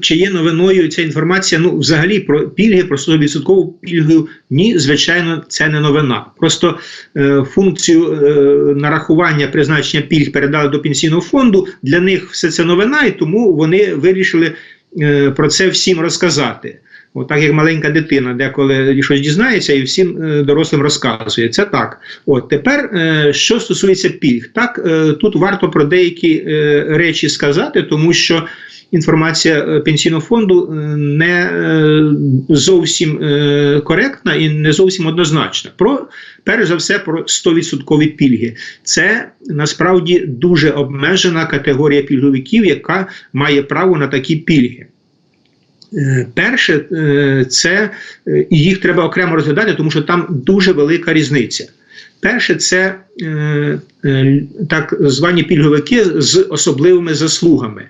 чи є новиною ця інформація? Ну, взагалі, про пільги, про 100% пільгу, ні, звичайно, це не новина. Просто е, функцію е, нарахування призначення пільг передали до пенсійного фонду. Для них все це новина, і тому вони вирішили е, про це всім розказати. От так як маленька дитина, деколи щось дізнається і всім е, дорослим розказує. Це так. От тепер, е, що стосується пільг, так е, тут варто про деякі е, речі сказати, тому що інформація е, пенсійного фонду е, не е, зовсім коректна і не зовсім однозначна. Про перш за все про 100% пільги. Це насправді дуже обмежена категорія пільговиків, яка має право на такі пільги. Перше, це їх треба окремо розглядати, тому що там дуже велика різниця. Перше, це так звані пільговики з особливими заслугами.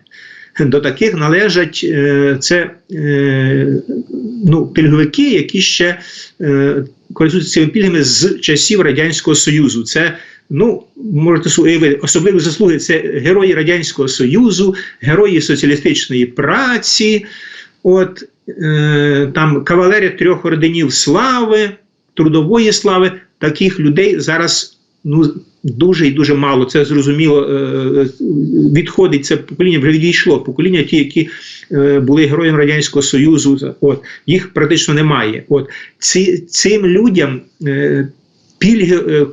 До таких належать е, це е, ну, пільговики, які ще е, користуються цими пільгами з часів Радянського Союзу. Це Ну, можете уявити, особливі заслуги це герої Радянського Союзу, герої соціалістичної праці, от е, там кавалери трьох орденів слави, трудової слави. Таких людей зараз ну, дуже і дуже мало. Це зрозуміло е, відходить це покоління, вже відійшло. Покоління, ті, які е, були героями Радянського Союзу, от їх практично немає. От ці, цим людям е, пільги. Е,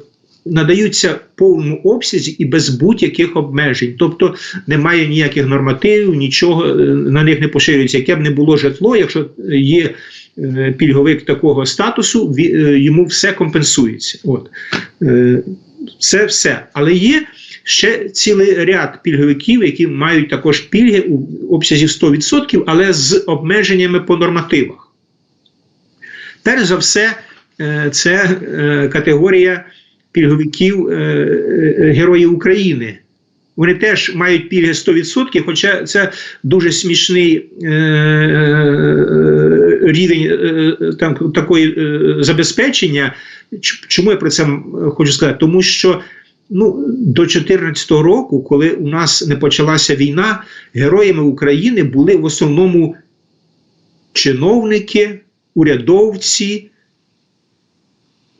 Надаються в повному обсязі і без будь-яких обмежень, тобто немає ніяких нормативів, нічого е, на них не поширюється. Яке б не було житло, якщо є е, пільговик такого статусу, е, йому все компенсується. От Е, це все. Але є ще цілий ряд пільговиків, які мають також пільги у обсязі 100%, але з обмеженнями по нормативах. Перш за все, е, це е, категорія пільговиків е, Героїв України. Вони теж мають пільги 100%, хоча це дуже смішний е, е, рівень е, там, такої е, забезпечення. Чому я про це хочу сказати? Тому що ну, до 2014 року, коли у нас не почалася війна, героями України були в основному чиновники, урядовці,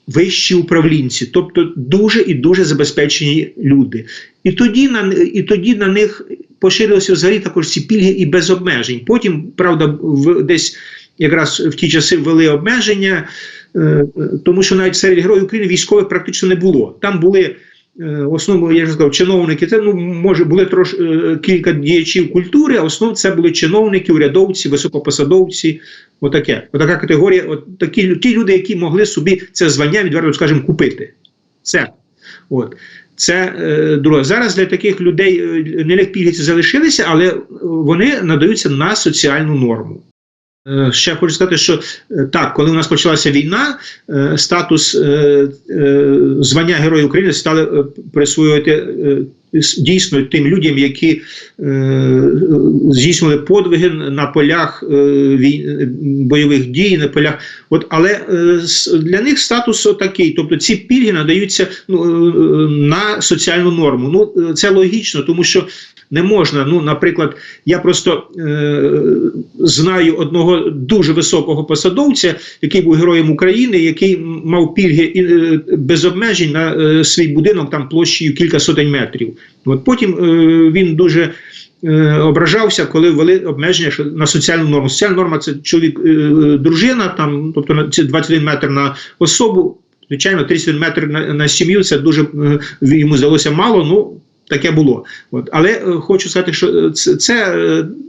вищі управлінці, тобто дуже і дуже забезпечені люди. І тоді на, і тоді на них поширилися взагалі також ці пільги і без обмежень. Потім, правда, в, десь якраз в ті часи ввели обмеження, е, е, тому що навіть серед героїв України військових практично не було. Там були. Е, В основному, я вже сказав, чиновники, це ну може були трош е, кілька діячів культури, а в основному це були чиновники, урядовці, високопосадовці. Отаке. Отака категорія, от такі ті люди, які могли собі це звання, відверто скажімо, купити. Це. От. Це е, друге. Зараз для таких людей е, не пільги залишилися, але вони надаються на соціальну норму. Е, Ще хочу сказати, що е, так, коли у нас почалася війна, е, статус звання Героя України стали присвоювати дійсно тим людям, які здійснювали подвиги на полях бойових дій, на полях. От, але для них статус такий, тобто ці пільги надаються ну, на соціальну норму. Ну, це логічно, тому що не можна. Ну, наприклад, я просто е, знаю одного дуже високого посадовця, який був героєм України, який мав пільги е, без обмежень на е, свій будинок там площею кілька сотень метрів. От потім е, він дуже. е, Ображався, коли ввели обмеження на соціальну норму. Соціальна норма це чоловік, е, дружина, там, тобто ці 21 метр на особу. Звичайно, 31 метр на, на сім'ю це дуже йому здалося мало. Ну таке було. От. Але е, хочу сказати, що е, це, це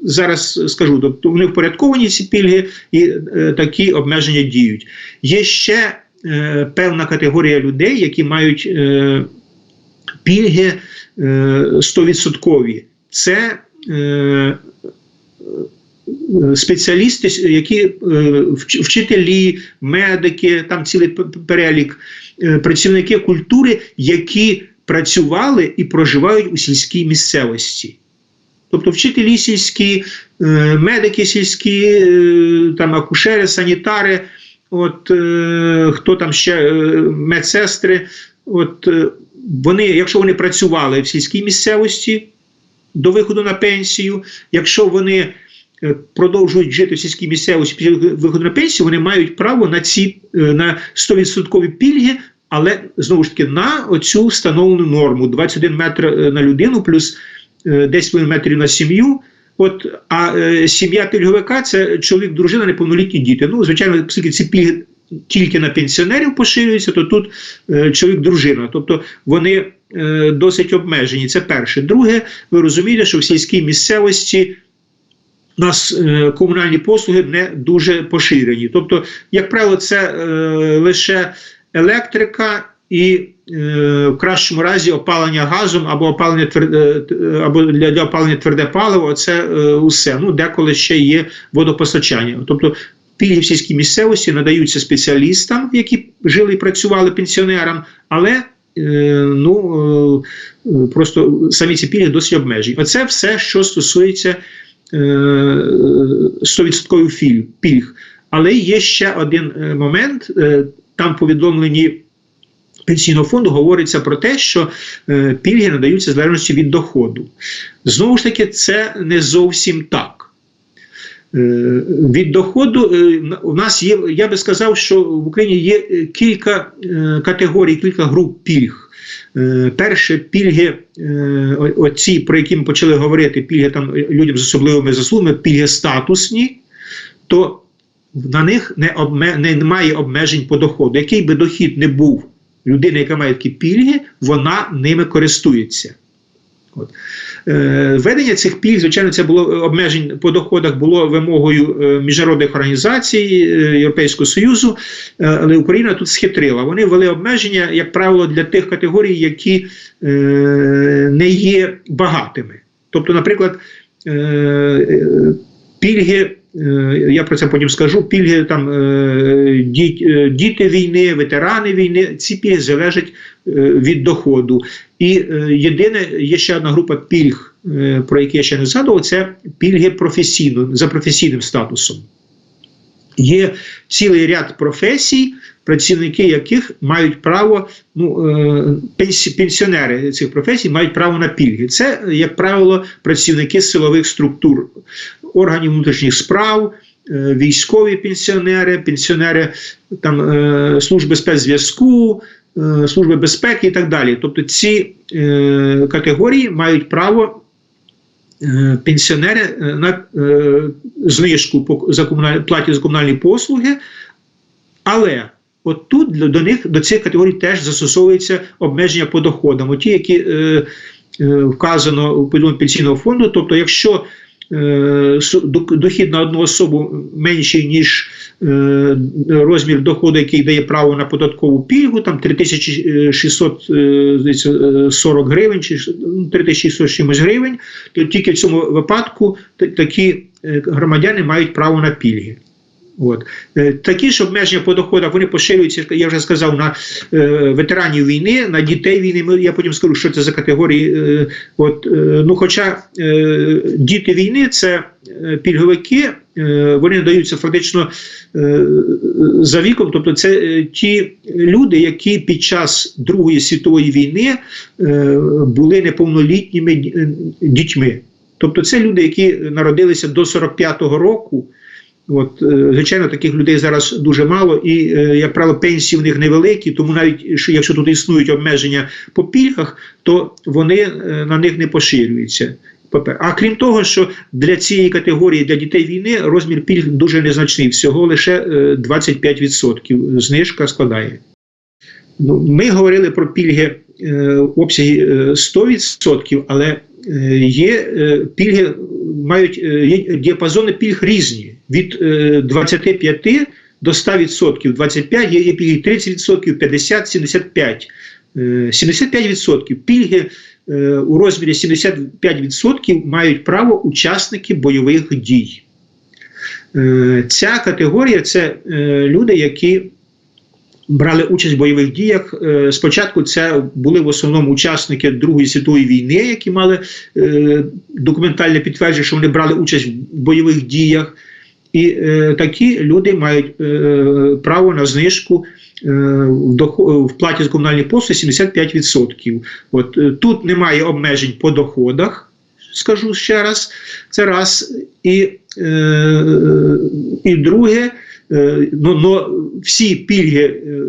зараз скажу, тобто вони впорядковані ці пільги і е, такі обмеження діють. Є ще е, певна категорія людей, які мають е, пільги е, 100%. Це е, спеціалісти, які е, вчителі, медики, там цілий перелік, працівники культури, які працювали і проживають у сільській місцевості. Тобто вчителі сільські, е, медики сільські, е, там акушери, санітари, от, е, хто там ще медсестри. От, вони, якщо вони працювали в сільській місцевості до виходу на пенсію, якщо вони продовжують жити в сільській місцевості після виходу на пенсію, вони мають право на ці на 100% пільги, але знову ж таки на оцю встановлену норму 21 метр е, на людину плюс е, 10 метрів на сім'ю. От, а е, сім'я пільговика це чоловік, дружина, неповнолітні діти. Ну, звичайно, оскільки ці пільги тільки на пенсіонерів поширюються, то тут е, чоловік, дружина. Тобто вони е, досить обмежені. Це перше. Друге, ви розумієте, що в сільській місцевості у нас е, комунальні послуги не дуже поширені. Тобто, як правило, це е, лише електрика і е, в кращому разі опалення газом або опалення тверде, або для, для опалення тверде паливо. Це е, усе. Ну, деколи ще є водопостачання. Тобто пільги в сільській місцевості надаються спеціалістам, які жили і працювали пенсіонерам, але е, ну, е, просто самі ці пільги досить обмежені. Оце все, що стосується е, 100% пільг. Але є ще один е, момент, е, там повідомленні пенсійного фонду говориться про те, що е, пільги надаються в залежності від доходу. Знову ж таки, це не зовсім так. Е, Від доходу е, у нас є, я би сказав, що в Україні є кілька категорій, кілька груп пільг. Перше, пільги, оці, про які ми почали говорити, пільги там людям з особливими заслугами, пільги статусні, то на них не обме, немає обмежень по доходу. Який би дохід не був людини, яка має такі пільги, вона ними користується. От. Е, введення цих пільг, звичайно, це було обмежень по доходах було вимогою е, міжнародних організацій е, Європейського Союзу, але Україна тут схитрила. Вони ввели обмеження, як правило, для тих категорій, які не є багатими. Тобто, наприклад, пільги. Е, Я про це потім скажу. Пільги там е, е, діти війни, ветерани війни. Ці пільги залежать від доходу. І єдине, є ще одна група пільг, про які я ще не згадував, це пільги професійно, за професійним статусом. Є цілий ряд професій, працівники яких мають право, ну, пенсіонери цих професій мають право на пільги. Це, як правило, працівники силових структур, органів внутрішніх справ, е, військові пенсіонери, пенсіонери там, е, служби спецзв'язку, е, служби безпеки і так далі. Тобто ці категорії мають право пенсіонери на знижку за платі за комунальні послуги, але от тут до них до цих категорій теж застосовується обмеження по доходам. Ті, які е, е, вказано у повідомленні пенсійного фонду, тобто, якщо дохід на одну особу менший, ніж е, розмір доходу, який дає право на податкову пільгу, там 3640 гривень чи ну, 3600 чимось гривень, то тільки в цьому випадку такі е, громадяни мають право на пільги. От. Е, Такі ж обмеження по доходах вони поширюються, я вже сказав, на е, ветеранів війни, на дітей війни. Я потім скажу, що це за категорії. Е, от, ну, хоча діти війни це пільговики, вони надаються фактично за віком, тобто це ті люди, які під час Другої світової війни були неповнолітніми дітьми. Тобто це люди, які народилися до 45-го року. От, е, звичайно, таких людей зараз дуже мало, і, е, як правило, пенсії в них невеликі, тому навіть що якщо тут існують обмеження по пільгах, то вони е, на них не поширюються. А крім того, що для цієї категорії для дітей війни розмір пільг дуже незначний, всього лише е, 25% знижка складає. Ну, ми говорили про пільги е, 100%, але є пільги, мають е, діапазони пільг різні від е, 25 до 100%. 25 є, пільги 30%, 50, 75. Е, 75% пільги е, у розмірі 75% мають право учасники бойових дій. Е, Ця категорія це е, люди, які брали участь в бойових діях. Е, Спочатку це були в основному учасники Другої світової війни, які мали е, документальне підтвердження, що вони брали участь в бойових діях. І е, такі люди мають е, право на знижку е, в, дохо- в платі за комунальні послуги 75%. От, е, тут немає обмежень по доходах, скажу ще раз. Це раз. І Е, і друге, е, ну, но всі пільги. е,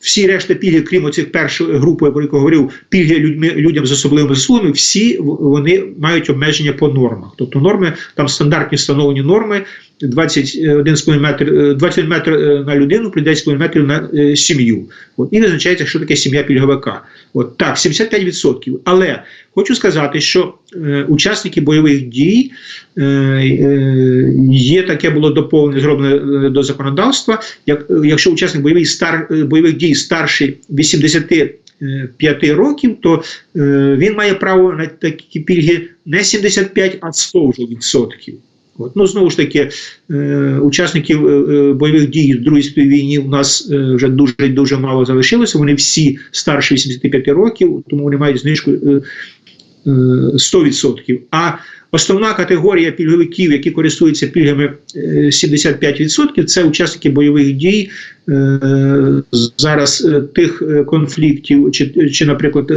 Всі решта пільги, крім оцих першої групи, про яку говорив, пільги людьми, людям з особливими заслугами, всі вони мають обмеження по нормах. Тобто норми, там стандартні встановлені норми 21,5 метр, е, 21 метр е, на людину, при 10,5 метрів на е, сім'ю. От, і визначається, що таке сім'я пільговика. От так, 75%. Але хочу сказати, що е, учасники бойових дій е, е, є таке було доповнення, зроблене е, до законодавства. Як, е, якщо учасник бойових, стар, е, бойових дій старший 85 років, то е, він має право на такі пільги не 75, а 100 вже відсотків. От. Ну, знову ж таки, е, учасників е, е, бойових дій в Другій світовій війні у нас вже дуже дуже мало залишилося. Вони всі старші 85 років, тому вони мають знижку е, е, 100%. А основна категорія пільговиків, які користуються пільгами е, 75%, це учасники бойових дій. Зараз тих конфліктів, чи, чи наприклад,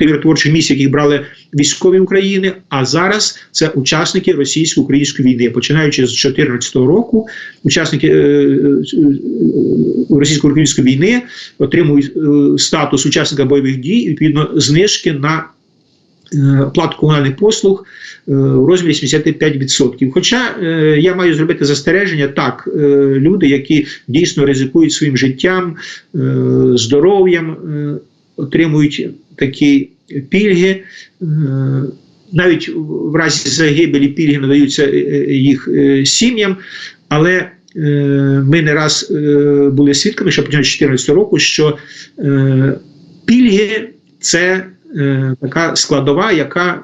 миротворчих місій, яких брали військові України, а зараз це учасники російсько-української війни. Починаючи з 2014 року, учасники е, е, російсько-української війни отримують е, статус учасника бойових дій, відповідно, знижки на плату комунальних послуг в розмірі 75%. Хоча я маю зробити застереження, так, люди, які дійсно ризикують своїм життям, здоров'ям, отримують такі пільги. Е, навіть в разі загибелі пільги надаються е, е, їх сім'ям, але ми не раз були свідками, що з 2014 року, що пільги це така складова, яка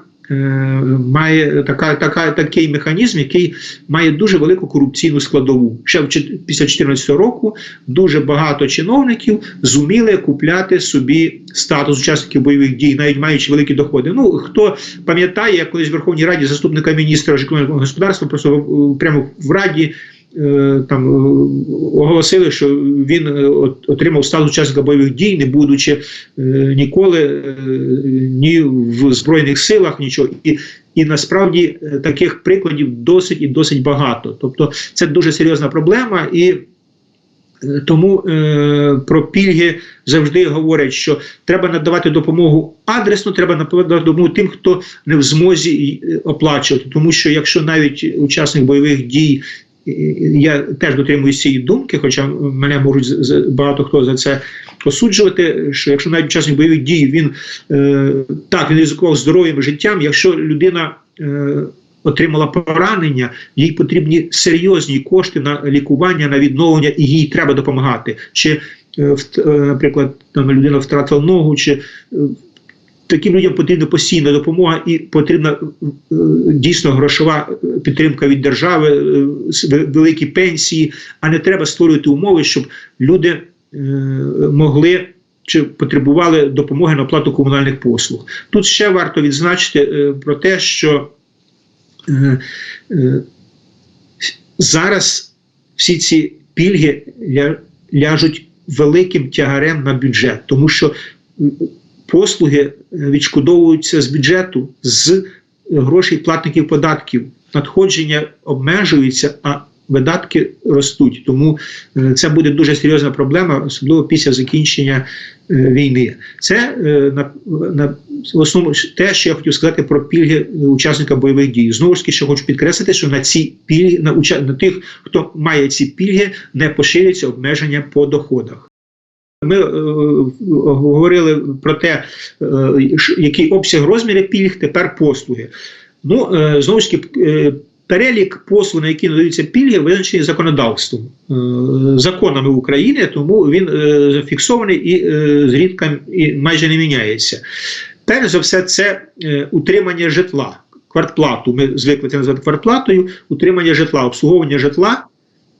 має така, така, такий механізм, який має дуже велику корупційну складову. Ще після 2014 року дуже багато чиновників зуміли купляти собі статус учасників бойових дій, навіть маючи великі доходи. Ну хто пам'ятає, як колись в Верховній Раді заступника міністра житлового господарства просто е, прямо в Раді. Е, Там е, оголосили, що він е, отримав статус учасника бойових дій, не будучи ніколи ні в збройних силах, нічого. І, і насправді таких прикладів досить і досить багато. Тобто це дуже серйозна проблема, і тому е, про пільги завжди говорять, що треба надавати допомогу адресно, треба надавати допомогу тим, хто не в змозі оплачувати. Тому що якщо навіть учасник бойових дій. Я теж дотримуюсь цієї думки, хоча мене можуть багато хто за це осуджувати. Що якщо навіть учасник бойових дій він е, так він ризикував здоров'ям життям, якщо людина е, отримала поранення, їй потрібні серйозні кошти на лікування, на відновлення, і їй треба допомагати. Чи, е, е, наприклад, там людина втратила ногу, чи таким людям потрібна постійна допомога і потрібна е, дійсно грошова підтримка від держави, е, великі пенсії, а не треба створювати умови, щоб люди е, могли. Чи потребували допомоги на оплату комунальних послуг? Тут ще варто відзначити е, про те, що е, е, зараз всі ці пільги ля, ляжуть великим тягарем на бюджет, тому що послуги е, відшкодовуються з бюджету з грошей платників податків. Надходження обмежуються, а видатки ростуть. Тому е, це буде дуже серйозна проблема, особливо після закінчення е, війни. Це е, на, на в основному те, що я хотів сказати про пільги е, учасника бойових дій. Знову ж таки, що хочу підкреслити, що на ці пільги на, на тих, хто має ці пільги, не поширюються обмеження по доходах. Ми е, говорили про те, е, який обсяг розмірів пільг, тепер послуги. Ну, е, знову ж таки, е, перелік послуг, на які надаються пільги, визначений законодавством, е, законами України, тому він е, зафіксований і е, зрідка і майже не міняється. Перш за все, це е, утримання житла, квартплату. Ми звикли це називати квартплатою, утримання житла, обслуговування житла.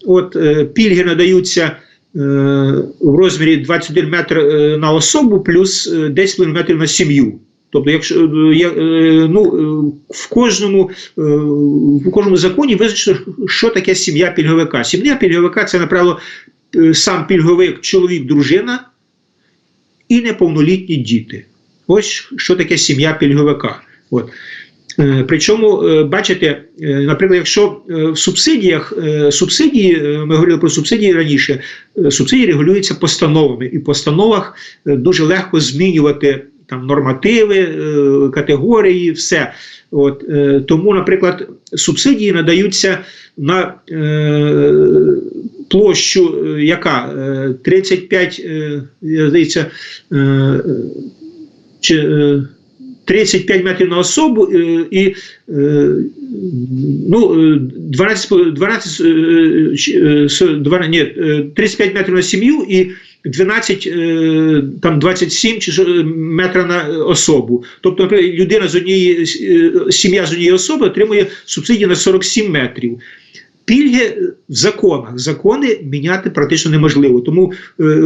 От е, пільги надаються в розмірі 21 метр е, на особу плюс е, 10,5 метрів на сім'ю. Тобто, якщо е, е, ну, е, в кожному е, в кожному законі визначено, що таке сім'я пільговика. Сім'я пільговика це, направду, е, сам пільговик, чоловік, дружина і неповнолітні діти. Ось що таке сім'я пільговика. От. Е, Причому, е, бачите, е, наприклад, якщо в субсидіях субсидії, ми говорили про субсидії раніше, субсидії регулюються постановами, і в постановах дуже легко змінювати там нормативи, категорії, все. От, тому, наприклад, субсидії надаються на е, площу, яка е, 35, е, здається, чи, 35 метрів на особу е, і е, ну, е, 12, 12, е, чи, е, с- два- ні, е, 35 метрів на сім'ю і 12, е, там 27 чи е, метра на е, особу. Тобто, наприклад, людина з однієї е, сім'я з однієї особи отримує субсидію на 47 метрів. Пільги в законах. Закони міняти практично неможливо. Тому е, е,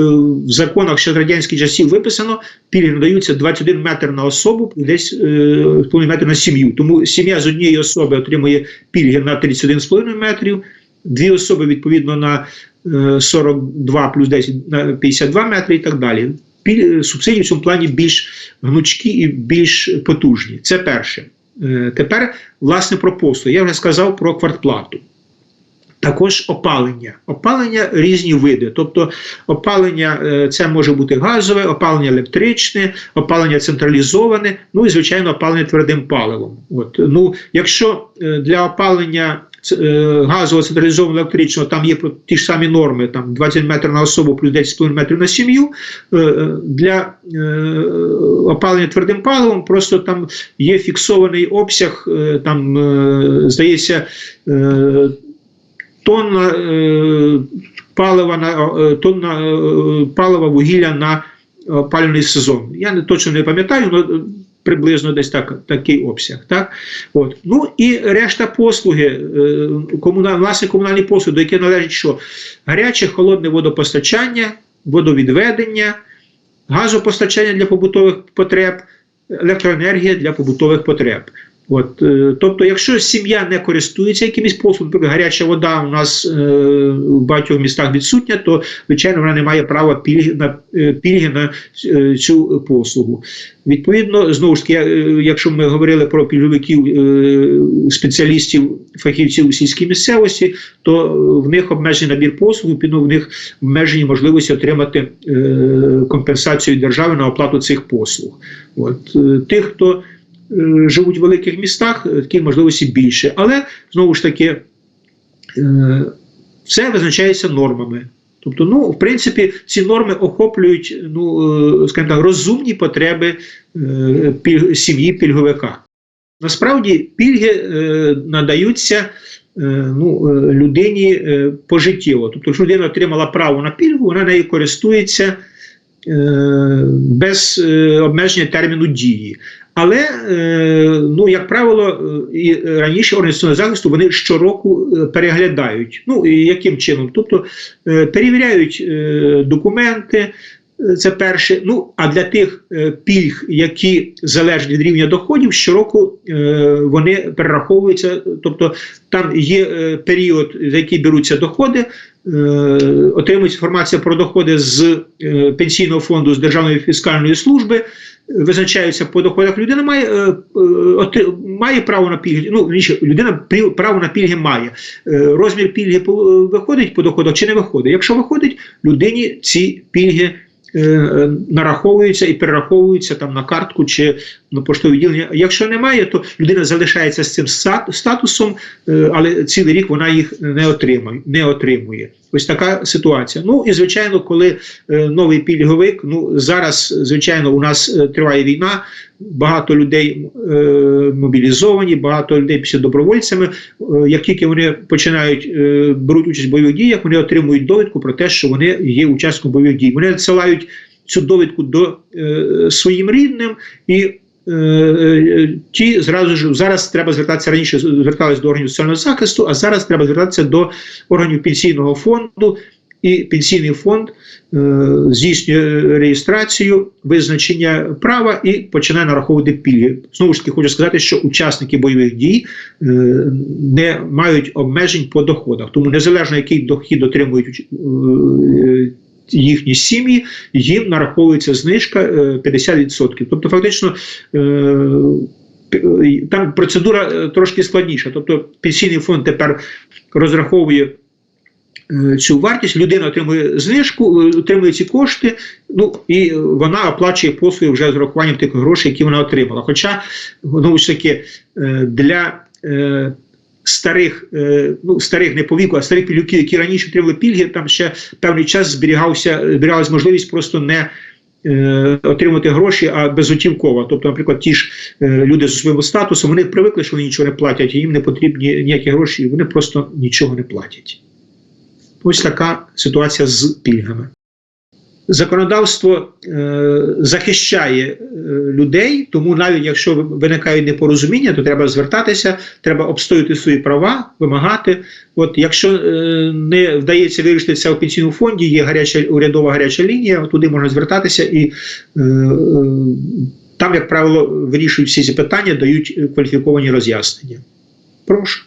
в законах ще з радянських часів виписано, пільги надаються 21 метр на особу і десь е, половину метр на сім'ю. Тому сім'я з однієї особи отримує пільги на 31,5 метрів, дві особи відповідно на е, 42 плюс 10 на 52 метри і так далі. Піль, субсидії в цьому плані більш гнучкі і більш потужні. Це перше. Е, Тепер, власне, про послуги. Я вже сказав про квартплату. Також опалення. Опалення різні види. Тобто опалення е, це може бути газове, опалення електричне, опалення централізоване, ну і звичайно опалення твердим паливом. От ну, якщо е, для опалення е, газового централізованого електричного там є ті ж самі норми, там 20 метрів на особу плюс 10,5 метрів на сім'ю. Для опалення твердим паливом просто там є фіксований обсяг, там здається. Е, тонна е, палива на е, тонна е, палива вугілля на опалювальний сезон. Я не точно не пам'ятаю, але приблизно десь так, такий обсяг. Так? От. Ну і решта послуги, е, комуна, власне комунальні послуги, до яких належить що? Гаряче, холодне водопостачання, водовідведення, газопостачання для побутових потреб, електроенергія для побутових потреб. От, е, тобто, якщо сім'я не користується якимись послугами, гаряча вода у нас е, в багатьох містах відсутня, то звичайно вона не має права пільги на е, пільги на е, цю послугу. Відповідно, знову ж таки, якщо ми говорили про пільговиків спеціалістів, фахівців у сільській місцевості, то в них обмежений набір послуг, в них обмежені можливості отримати компенсацію держави на оплату цих послуг. От тих, хто живуть в великих містах, е, таких можливостей більше. Але знову ж таки, е, все визначається нормами. Тобто, ну, в принципі, ці норми охоплюють ну, е, скажімо так, розумні потреби е, піль- сім'ї пільговика. Насправді пільги е, надаються е, ну, е, людині е, пожиттєво. Тобто, якщо людина отримала право на пільгу, вона нею користується е, без е, обмеження терміну дії. Але, е, ну, як правило, е, і раніше органи соціального захисту вони щороку е, переглядають. Ну, і яким чином? Тобто перевіряють документи, це перше. Ну, а для тих пільг, які залежать від рівня доходів, щороку вони перераховуються. Тобто там є період, за який беруться доходи, отримується інформація про доходи з е, пенсійного фонду, з Державної фіскальної служби. Визначаються по доходах. Людина має е, е, має право на пільги. Ну вірніше, людина право на пільги має. Е, Розмір пільги виходить по доходах чи не виходить. Якщо виходить, людині ці пільги е, нараховуються і перераховуються там на картку чи на поштове відділення. Якщо немає, то людина залишається з цим статусом, е, але цілий рік вона їх не отримає. Не отримує. Ось така ситуація. Ну і звичайно, коли е, новий пільговик, ну зараз, звичайно, у нас е, триває війна, багато людей е, мобілізовані, багато людей після добровольцями. Е, як тільки вони починають е, беруть участь в бойових діях, вони отримують довідку про те, що вони є учасником бойових дій. Вони надсилають цю довідку до своїм рідним і. Ті зразу ж зараз треба звертатися раніше звертались до органів соціального захисту, а зараз треба звертатися до органів пенсійного фонду, і пенсійний фонд е, здійснює реєстрацію, визначення права і починає нараховувати пільги. Знову ж таки, хочу сказати, що учасники бойових дій е, не мають обмежень по доходах, тому незалежно який дохід отримують е, їхні сім'ї, їм нараховується знижка е, 50%. Тобто, фактично. Там процедура трошки складніша. Тобто пенсійний фонд тепер розраховує цю вартість, людина отримує знижку, е, отримує ці кошти, ну і е, вона оплачує послуги вже з урахуванням тих грошей, які вона отримала. Хоча, знову ж таки, е, для е, старих, е, ну, старих не по віку, а старих пілюків, які раніше отримали пільги, там ще певний час зберігався, зберігалась можливість просто не е, отримати гроші, а безготівково. Тобто, наприклад, ті ж е, люди з своїм статусом, вони привикли, що вони нічого не платять, і їм не потрібні ніякі гроші, і вони просто нічого не платять. Ось така ситуація з пільгами. Законодавство е, захищає е, людей, тому навіть якщо виникають непорозуміння, то треба звертатися, треба обстоювати свої права, вимагати. От якщо е, не вдається вирішити це в пенсійному фонді, є гаряча урядова гаряча лінія, туди можна звертатися, і е, е, там, як правило, вирішують всі ці питання, дають е, кваліфіковані роз'яснення. Прошу.